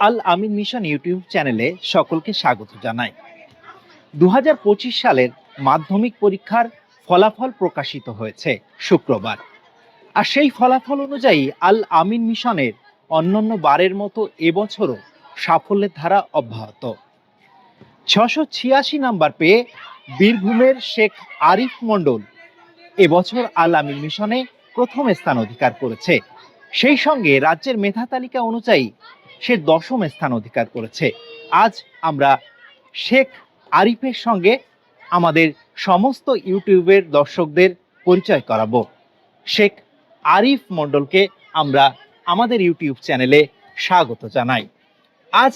আল আমিন mission YouTube চ্যানেলে সকলকে স্বাগত জানাই। দু সালের মাধ্যমিক পরীক্ষার ফলাফল প্রকাশিত হয়েছে শুক্রবার। আর সেই ফলাফল অনুযায়ী আল আমিন মিশনের অন্যান্য বারের মতো এবছরও সাফল্যের ধারা অব্যাহত। ছশো ছিয়াশি নাম্বার পেয়ে বীরভূমের শেখ আরিফ মণ্ডল এবছর আল আমিন মিশনে প্রথম স্থান অধিকার করেছে। সেই সঙ্গে রাজ্যের মেধা তালিকা অনুযায়ী সে দশম স্থান অধিকার করেছে। আজ আমরা শেখ আরিফের সঙ্গে আমাদের সমস্ত ইউটিউবের দর্শকদের পরিচয় করাবো। শেখ আরিফ মণ্ডলকে আমরা আমাদের ইউটিউব চ্যানেলে স্বাগত জানাই। আজ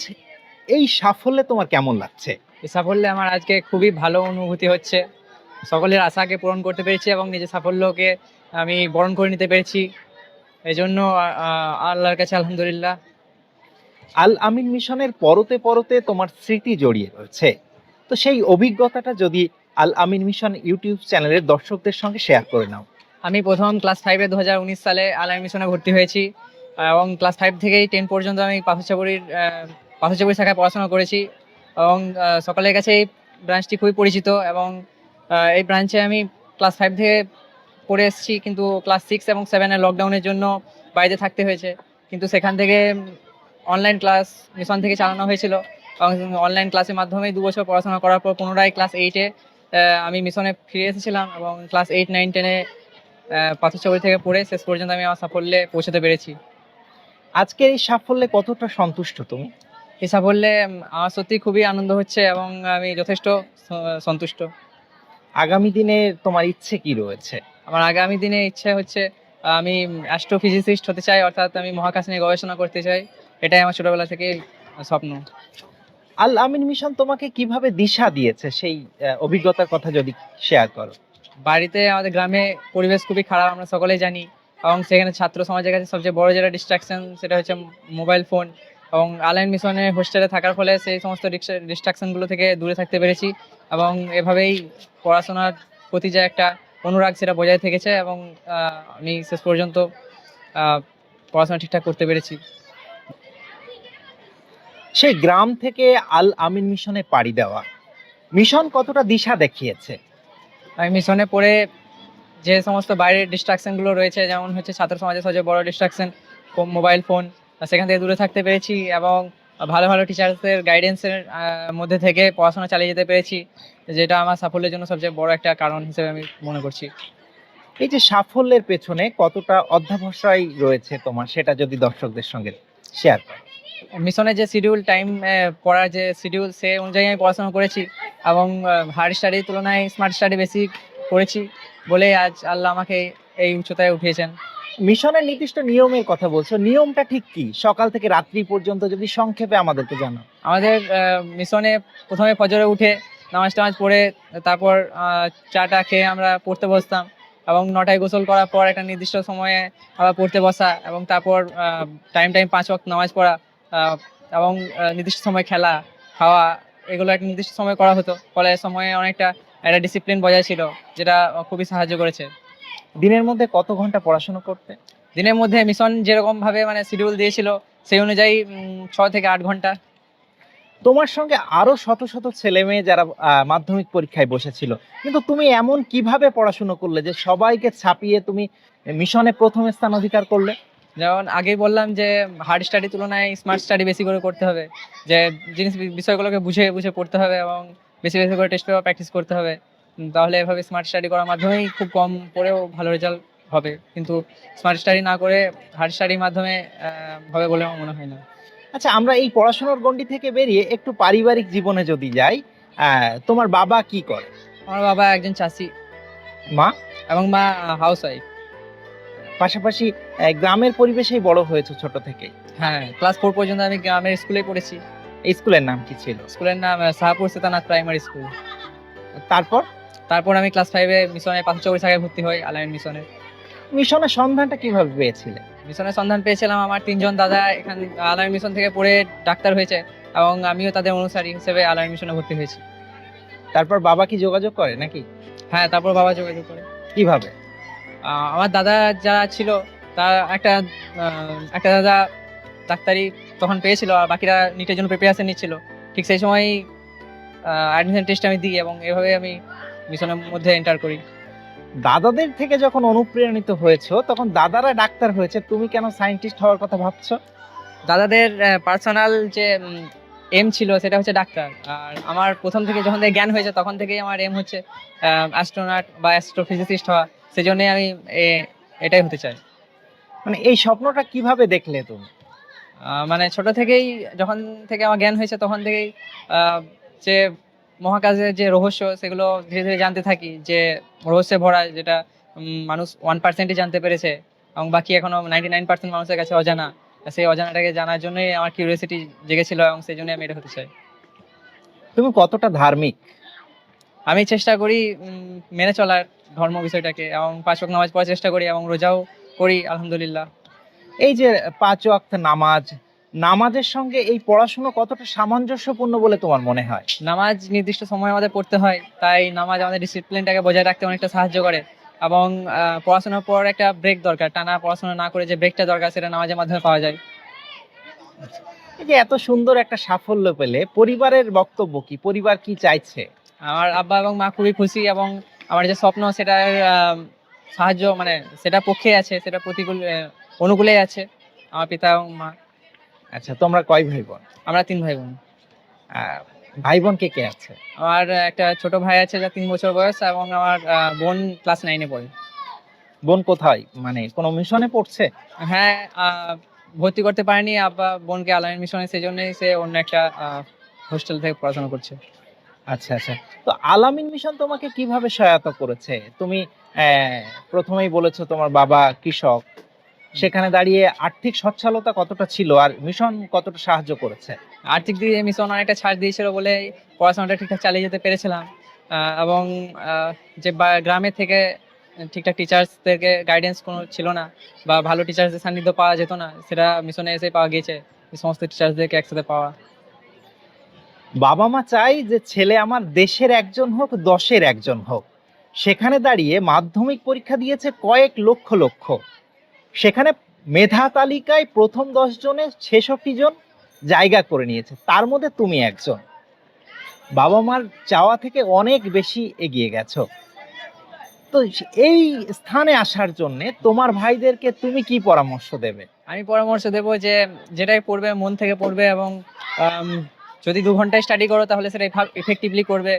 এই সাফল্যে তোমার কেমন লাগছে? এই সাফল্যে আমার আজকে খুবই ভালো অনুভূতি হচ্ছে। সকলের আশাকে পূরণ করতে পেরেছি এবং নিজের সাফল্যকে আমি বরণ করে নিতে পেরেছি। এই জন্য আল্লাহর কাছে আলহামদুলিল্লাহ। আল আমিন মিশনের পরতে পরতে তোমার স্মৃতি জড়িয়ে রয়েছে। তো সেই অভিজ্ঞতাটা যদি আল আমিন মিশন ইউটিউব চ্যানেলের দর্শকদের সঙ্গে শেয়ার করে নাও। আমি প্রথম ক্লাস ফাইভে দু হাজার উনিশ সালে আলাই মিশনে ভর্তি হয়েছি, এবং ক্লাস ফাইভ থেকেই টেন পর্যন্ত আমি পাথরচাপুরির পাথরচাপুরি শাখায় পড়াশোনা করেছি, এবং সকলের কাছে এই ব্রাঞ্চটি খুবই পরিচিত, এবং এই ব্রাঞ্চে আমি ক্লাস ফাইভ থেকে পড়ে এসেছি, কিন্তু ক্লাস সিক্স এবং সেভেনের লকডাউনের জন্য বাইরে থাকতে হয়েছে। কিন্তু সেখান থেকে অনলাইন ক্লাস মিশন থেকে চালানো হয়েছিল। এবং অনলাইন ক্লাসের মাধ্যমে দু বছর পড়াশোনা করার পর পুনরায় ক্লাস এইটে আমি মিশনে ফিরে এসেছিলাম এবং ক্লাস এইট নাইন টেনে পাথরচাপড়ি থেকে পড়ে শেষ পর্যন্ত আমি আমার সাফল্যে পৌঁছাতে পেরেছি। আজকের এই সাফল্যে কতটা সন্তুষ্ট তুমি? এই সাফল্যে আমার সত্যি খুবই আনন্দ হচ্ছে এবং আমি যথেষ্ট সন্তুষ্ট। আগামী দিনে তোমার ইচ্ছে কি রয়েছে? আমার আগামী দিনে ইচ্ছে হচ্ছে আমি অ্যাস্ট্রোফিজিসিস্ট হতে চাই অর্থাৎ আমি মহাকাশ নিয়ে গবেষণা করতে চাই। এটাই আমার ছোটবেলা থেকে স্বপ্ন। আল আমিন মিশন তোমাকে কীভাবে দিশা দিয়েছে? সেই অভিজ্ঞতার কথা যদি শেয়ার করো। বাড়িতে আমাদের গ্রামে পরিবেশ খুবই খারাপ আমরা সকলেই জানি। এবং সেখানে ছাত্র সমাজের কাছে সবচেয়ে বড় যেটা ডিস্ট্রাকশন সেটা হচ্ছে মোবাইল ফোন এবং আলাইন মিশনে হোস্টেলে থাকার ফলে সেই সমস্ত ডিস্ট্রাকশনগুলো থেকে দূরে থাকতে পেরেছি। এবং এভাবেই পড়াশোনার প্রতি যে একটা অনুরাগ সেটা বজায় থেকেছে এবং আমি শেষ পর্যন্ত পড়াশোনা ঠিকঠাক করতে পেরেছি। সেই গ্রাম থেকে আল আমিন মিশনে পাড়ি দেওয়া। মিশন কতটা দিশা দেখিয়েছে? আমি মিশনে পড়ে যে সমস্ত বাইরের ডিস্ট্রাকশনগুলো রয়েছে যেমন হচ্ছে ছাত্র সমাজের সবচেয়ে বড় ডিস্ট্রাকশন মোবাইল ফোন সেখান থেকে দূরে থাকতে পেরেছি এবং ভালো ভালো টিচার্সদের গাইডেন্সের মধ্যে থেকে পড়াশোনা চালিয়ে যেতে পেরেছি যেটা আমার সাফল্যের জন্য সবচেয়ে বড় একটা কারণ হিসেবে আমি মনে করছি। এই যে সাফল্যের পেছনে কতটা অধ্যাবসায় রয়েছে তোমার সেটা যদি দর্শকদের সঙ্গে শেয়ার করো। মিশনের যে শিডিউল টাইম পড়ার যে শিডিউল সে অনুযায়ী আমি পড়াশোনা করেছি এবং হার্ড স্টাডির তুলনায় স্মার্ট স্টাডি বেশি করেছি বলে আজ আল্লাহ আমাকে এই উচ্চতায় উঠিয়েছেন। মিশনের নির্দিষ্ট নিয়মের কথা বলছো নিয়মটা ঠিক কি? সকাল থেকে রাত্রি পর্যন্ত যদি সংক্ষেপে আমাদেরকে জানো আমাদের মিশনে প্রথমে ফজরে উঠে নামাজ টামাজ পড়ে তারপর চাটা খেয়ে আমরা পড়তে বসতাম এবং নটায় গোসল করার পর একটা নির্দিষ্ট সময়ে আবার পড়তে বসা এবং তারপর টাইম টাইম পাঁচ ওয়াক্ত নামাজ পড়া এবং নির্দিষ্ট সময় খেলা খাওয়া এগুলো একটা নির্দিষ্ট সময় করা হতো। ফলে সময়ে অনেকটা একটা ডিসিপ্লিন বজায় ছিল যেটা খুবই সাহায্য করেছে। দিনের মধ্যে কত ঘণ্টা পড়াশোনা করতে? দিনের মধ্যে মিশন যেরকমভাবে মানে শিডিউল দিয়েছিল সেই অনুযায়ী উম, ছ থেকে আট ঘণ্টা। তোমার সঙ্গে আরও শত শত ছেলে মেয়ে যারা মাধ্যমিক পরীক্ষায় বসেছিল কিন্তু তুমি এমন কীভাবে পড়াশুনো করলে যে সবাইকে ছাপিয়ে তুমি মিশনে প্রথম স্থান অধিকার করলে? যেমন আগেই বললাম যে হার্ড স্টাডি তুলনায় স্মার্ট স্টাডি বেশি করে করতে হবে। যে জিনিস বিষয়গুলোকে বুঝে বুঝে পড়তে হবে এবং বেশি বেশি করে টেস্ট পেপার প্র্যাকটিস করতে হবে। তাহলে এভাবে স্মার্ট স্টাডি করার মাধ্যমেই খুব কম পড়েও ভালো রেজাল্ট হবে। কিন্তু স্মার্ট স্টাডি না করে হার্ড স্টাডির মাধ্যমে হবে বলে আমার মনে হয় না। আচ্ছা আমরা এই পড়াশোনার গণ্ডি থেকে বেরিয়ে একটু পারিবারিক জীবনে যদি যাই তোমার বাবা কি করে? আমার বাবা একজন চাষি। মা? এবং মা হাউস ওয়াইফ পাশাপাশি গ্রামের পরিবেশেই বড় হয়েছে ছোট থেকে। হ্যাঁ ক্লাস ফোর পর্যন্ত আমি গ্রামের স্কুলে পড়েছি। এই স্কুলের নাম কি ছিল? স্কুলের নাম শাহপুর সেতানাথ প্রাইমারি স্কুল তারপর? তারপর আমি ক্লাস ফাইভে মিশনে পাঁচ চব্বিশ শাখায় ভর্তি হই আলাইন মিশনে। মিশনের সন্ধানটা কীভাবে পেয়েছিলে? মিশনের সন্ধান পেয়েছিলাম আমার তিনজন দাদা এখান আলাইন মিশন থেকে পড়ে ডাক্তার হয়েছে এবং আমিও তাদের অনুসারী হিসেবে আলাইন মিশনে ভর্তি হয়েছি। তারপর বাবা কি যোগাযোগ করে নাকি? হ্যাঁ তারপর বাবা যোগাযোগ করে। কীভাবে? আমার দাদা যারা ছিল তার একটা একটা দাদা ডাক্তারি তখন পেয়েছিল আর বাকিরা নিটের জন্য প্রিপারেশন নিচ্ছিল। ঠিক সেই সময় অ্যাডমিশন টেস্ট আমি দিই এবং এভাবে আমি মিশনের মধ্যে এন্টার করি। দাদাদের থেকে যখন অনুপ্রেরণিত হয়েছো তখন দাদারা ডাক্তার হয়েছে তুমি কেন সায়েন্টিস্ট হওয়ার কথা ভাবছ? দাদাদের পার্সোনাল যে এম ছিল সেটা হচ্ছে ডাক্তার। আর আমার প্রথম থেকে যখন থেকে জ্ঞান হয়েছে তখন থেকেই আমার এম হচ্ছে অ্যাস্ট্রোনট বা অ্যাস্ট্রোফিজিসিস্ট হওয়া। সেই জন্যই আমি এ- এটাই হতে চাই। মানে এই স্বপ্নটা কীভাবে দেখলে তুমি? মানে ছোট থেকেই যখন থেকে আমার জ্ঞান হয়েছে তখন থেকেই যে মহাকাশের যে রহস্য সেগুলো ধীরে ধীরে জানতে থাকি যে রহস্যে ভরা যেটা মানুষ ওয়ান পার্সেন্টই জানতে পেরেছে এবং বাকি এখনও নাইনটি নাইন পার্সেন্ট মানুষের কাছে অজানা। সেই অজানাটাকে জানার জন্যই আমার কিউরিয়াসিটি জেগেছিল এবং সেই জন্যই আমি এটা হতে চাই। তুমি কতটা ধার্মিক? আমি চেষ্টা করি মেনে চলার ধর্ম বিষয়টাকে এবং পাঁচ ওয়াক্ত নামাজ পড়ার চেষ্টা করি এবং রোজাও করি আলহামদুলিল্লাহ। এই যে পাঁচ ওয়াক্ত নামাজ নামাজের সঙ্গে এই পড়াশোনা কতটা সামঞ্জস্যপূর্ণ বলে তোমার মনে হয়? নামাজ নির্দিষ্ট সময় আমাদের পড়তে হয় তাই নামাজ আমাদের ডিসিপ্লিনটাকে বজায় রাখতে অনেকটা সাহায্য করে এবং পড়াশোনার পর একটা ব্রেক দরকার টানা পড়াশোনা না করে যে ব্রেকটা দরকার সেটা নামাজের মাধ্যমে পাওয়া যায়। এই যে এত সুন্দর একটা সাফল্য পেলে পরিবারের বক্তব্য কি? পরিবার কি চাইছে? আমার আব্বা এবং মা খুবই খুশি এবং আমার যে স্বপ্ন সেটার সাহায্য মানে সেটা পক্ষে আছে সেটা প্রতিকূল আহ, অনুকূলেই আছে আমার পিতা এবং মা। আচ্ছা তোমরা কয় ভাই বোন আমরা তিন ভাই বোন ভাই বোন কে কে আছে? আমার একটা ছোট ভাই আছে যার তিন বছর বয়স এবং আমার বোন ক্লাস নাইনে পড়ে। বোন কোথায়? মানে কোনো মিশনে পড়ছে? হ্যাঁ ভর্তি করতে পারেনি আব্বা বোনকে আলাইন মিশনে সেই জন্যই সে অন্য একটা হোস্টেল থেকে পড়াশোনা করছে। আচ্ছা আচ্ছা। তো আলামিন মিশন তোমাকে কীভাবে সহায়তা করেছে? তুমি প্রথমেই বলেছ তোমার বাবা কৃষক। সেখানে দাঁড়িয়ে আর্থিক সচ্ছলতা কতটা ছিল আর মিশন কতটা সাহায্য করেছে? আর্থিক দিকে মিশন অনেকটা ছাড় দিয়েছিল বলে পড়াশোনাটা ঠিকঠাক চালিয়ে যেতে পেরেছিলাম। এবং যে বা- গ্রামের থেকে ঠিকঠাক টিচার্সদেরকে গাইডেন্স কোনো ছিল না বা ভালো টিচার্সদের সান্নিধ্য পাওয়া যেত না সেটা মিশনে এসে পাওয়া গিয়েছে। সমস্ত টিচার্সদেরকে একসাথে পাওয়া। বাবা মা চাই যে ছেলে আমার দেশের একজন হোক, দশের একজন হোক। সেখানে দাঁড়িয়ে মাধ্যমিক পরীক্ষা দিয়েছে কয়েক লক্ষ লক্ষ। সেখানে মেধা তালিকায় প্রথম দশ জনে ছেষট্টি জন জায়গা করে নিয়েছে, তার মধ্যে তুমি একজন। বাবা মার চাওয়া থেকে অনেক বেশি এগিয়ে গেছো। তো এই স্থানে আসার জন্য তোমার ভাইদেরকে তুমি কি পরামর্শ দেবে? আমি পরামর্শ দেবো যে যেটাই পড়বে, মন থেকে পড়বে এবং যদি দু ঘন্টায় স্টাডি করো, তাহলে সেটা ইফেক্টিভলি করবে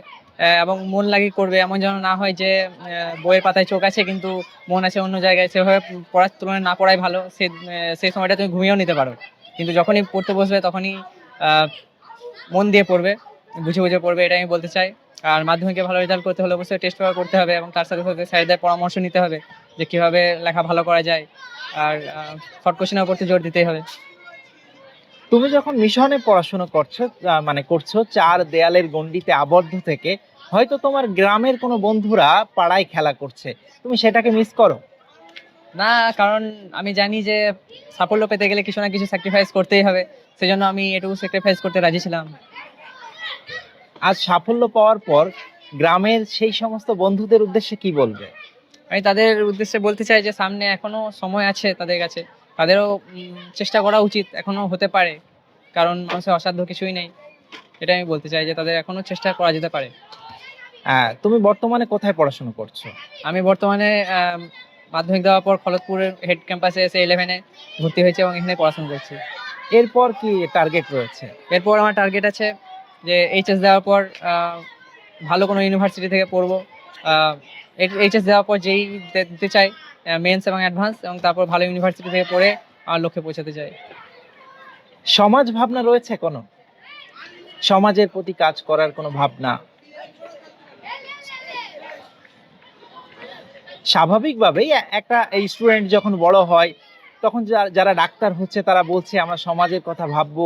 এবং মন লাগিয়ে করবে। এমন যেন না হয় যে বইয়ের পাতায় চোখ আছে, কিন্তু মন আছে অন্য জায়গায়। সেভাবে পড়ার তুলনায় না পড়াই ভালো। সে সেই সময়টা তুমি ঘুমিয়েও নিতে পারো। কিন্তু যখনই পড়তে বসবে, তখনই মন দিয়ে পড়বে, বুঝে বুঝে পড়বে এটা আমি বলতে চাই। আর মাধ্যমিকে ভালো রেজাল্ট করতে হলে অবশ্যই টেস্ট পেপার করতে হবে, এবং তার সাথে সাথে স্যারদের পরামর্শ নিতে হবে, যে কীভাবে লেখা ভালো করা যায়। আর শর্ট কোশ্চেনের উপর জোর দিতেই হবে। তুমি যখন মিশনে পড়াশোনা করছ মানে করছ চার দেয়ালের গণ্ডিতে আবদ্ধ থেকে হয়তো তোমার গ্রামের কোনো বন্ধুরা পাড়ায় খেলা করছে। তুমি সেটাকে মিস করো? না কারণ আমি জানি যে সাফল্য পেতে গেলে কিছু না কিছু স্যাক্রিফাইস করতেই হবে। সেজন্য আমি এটুকু স্যাক্রিফাইস করতে রাজি ছিলাম। আজ সাফল্য পাওয়ার পর গ্রামের সেই সমস্ত বন্ধুদের উদ্দেশ্যে কি বলবে? আমি তাদের উদ্দেশ্যে বলতে চাই যে সামনে এখনও সময় আছে তাদের কাছে। তাদেরও চেষ্টা করা উচিত এখনও হতে পারে। কারণ মানুষের অসাধ্য কিছুই নেই। এটা আমি বলতে চাই যে তাদের এখনও চেষ্টা করা যেতে পারে। হ্যাঁ তুমি বর্তমানে কোথায় পড়াশোনা করছ? আমি বর্তমানে মাধ্যমিক দেওয়ার পর খলতপুরের হেড ক্যাম্পাসে এসে ইলেভেনে ভর্তি হয়েছে এবং এখানে পড়াশোনা করছি। এরপর কি টার্গেট রয়েছে? এরপর আমার টার্গেট আছে যে এইচএস দেওয়ার পর ভালো কোনো ইউনিভার্সিটি থেকে পড়ব। এইচএস দেওয়ার পর যেই দিতে চাই মেন্স এবং অ্যাডভান্স এবং তারপর ভালো ইউনিভার্সিটি থেকে পড়ে আমার লক্ষ্যে পৌঁছাতে চাই সমাজ ভাবনা রয়েছে কোনো? সমাজের প্রতি কাজ করার কোনো ভাবনা? স্বাভাবিকভাবেই একটা এই স্টুডেন্ট যখন বড় হয়, তখন যারা ডাক্তার হচ্ছে, তারা বলছে, আমরা সমাজের কথা ভাববো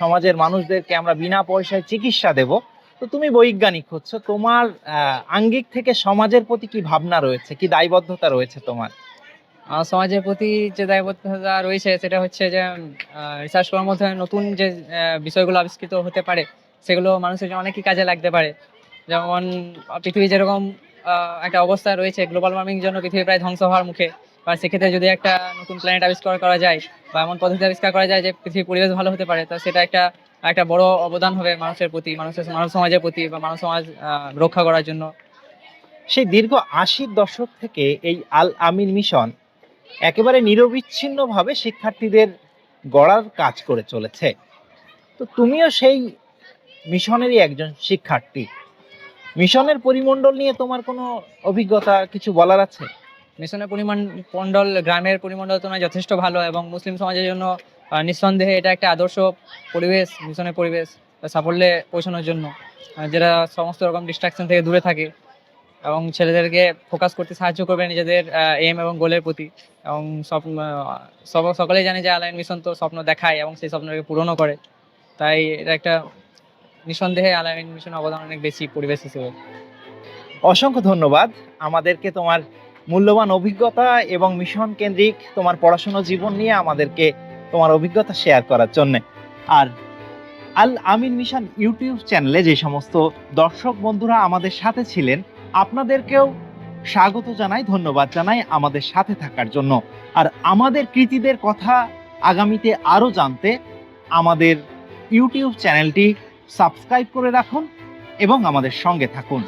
সমাজের মানুষদেরকে আমরা বিনা পয়সায় চিকিৎসা দেব। তো তুমি বৈজ্ঞানিক হচ্ছ, তোমার আঙ্গিক থেকে সমাজের প্রতি কি ভাবনা রয়েছে? কি দায়বদ্ধতা রয়েছে তোমার? সমাজের প্রতি যে দায়বদ্ধতা রয়েছে, সেটা হচ্ছে যে রিসার্চ করার মধ্যে নতুন যে বিষয়গুলো আবিষ্কৃত হতে পারে, সেগুলো মানুষের জন্য অনেকই কাজে লাগতে পারে। যেমন পৃথিবী যেরকম একটা অবস্থা রয়েছে গ্লোবাল ওয়ার্মিং জন্য পৃথিবী প্রায় ধ্বংস হওয়ার মুখে, বা সেক্ষেত্রে যদি একটা নতুন প্ল্যানেট আবিষ্কার করা যায়, বা এমন পদ্ধতি আবিষ্কার করা যায় যে পৃথিবীর পরিবেশ ভালো হতে পারে, তো সেটা একটা একটা বড় অবদান হবে মানুষের প্রতি, মানুষের মানব সমাজের প্রতি বা মানব সমাজ রক্ষা করার জন্য। সেই দীর্ঘ আশির দশক থেকে এই আল আমিন মিশন একেবারে নিরবিচ্ছিন্নভাবে শিক্ষার্থীদের গড়ার কাজ করে চলেছে। তো তুমিও সেই মিশনেরই একজন শিক্ষার্থী। মিশনের পরিমণ্ডল নিয়ে তোমার কোনো অভিজ্ঞতা, কিছু বলার আছে? মিশনের পরিমাণ মণ্ডল গ্রামের পরিমণ্ডল তুলনায় যথেষ্ট ভালো এবং মুসলিম সমাজের জন্য নিঃসন্দেহে এটা একটা আদর্শ পরিবেশ, মিশনের পরিবেশ সাফল্যে পৌঁছানোর জন্য যেটা সমস্ত রকম ডিস্ট্রাকশন থেকে দূরে থাকে এবং ছেলেদেরকে ফোকাস করতে সাহায্য করবে নিজেদের এম এবং গোলের প্রতি এবং স্বপ্ন সব- সকলেই জানে যে আলাইন মিশন তো স্বপ্ন দেখায় এবং সেই স্বপ্নকে পূরণও করে। তাই এটা একটা নিঃসন্দেহে আলাইন মিশন অবদান অনেক বেশি পরিবেশ হিসেবে। অসংখ্য ধন্যবাদ। আমাদেরকে তোমার মূল্যবান অভিজ্ঞতা এবং মিশন কেন্দ্রিক তোমার পড়াশোনা জীবন নিয়ে আমাদেরকে তোমার অভিজ্ঞতা শেয়ার করার জন্য। আর আল আমিন মিশন ইউটিউব চ্যানেলে যে সমস্ত দর্শক বন্ধুরা আমাদের সাথে ছিলেন, আপনাদেরকেও স্বাগত জানাই, ধন্যবাদ জানাই আমাদের সাথে থাকার জন্য। আর আমাদের কৃতিদের কথা আগামীতে আরও জানতে আমাদের ইউটিউব চ্যানেলটি সাবস্ক্রাইব করে রাখুন এবং আমাদের সঙ্গে থাকুন।